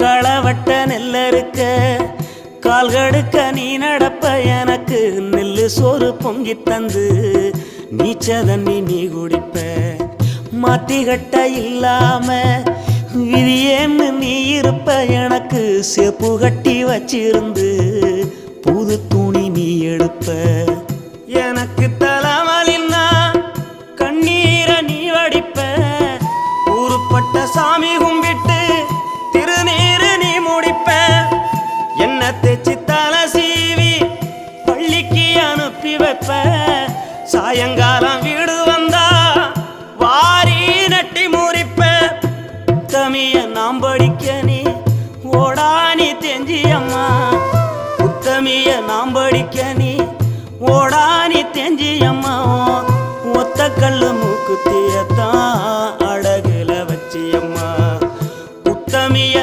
களவட்ட நெல்லருக்க கால்கடுக்க நீ நடப்ப எனக்கு நெல்லு சோறு பொங்கி தந்து நீச்சதண்ணி நீ குடிப்ப. மாத்திகட்ட இல்லாம விதியேன்னு நீ இருப்ப எனக்கு செப்பு கட்டி வச்சிருந்து புது துணி நீ எடுப்ப. எனக்கு தலைமலின்னா கண்ணீரை நீ வடிப்ப. ஊருப்பட்ட சாமி எழுப்பி வைப்ப. சாயங்காலம் வீடு வந்தா வாரி நட்டி முறிப்ப. உத்தமிய நாம் படிக்க நீ ஓடானி தெஞ்சியம்மா உத்தமிய நாம் படிக்க நீ ஓடானி தெஞ்சியம்மா ஒத்த கல்லு மூக்கு தீயத்தான் வச்சியம்மா உத்தமிய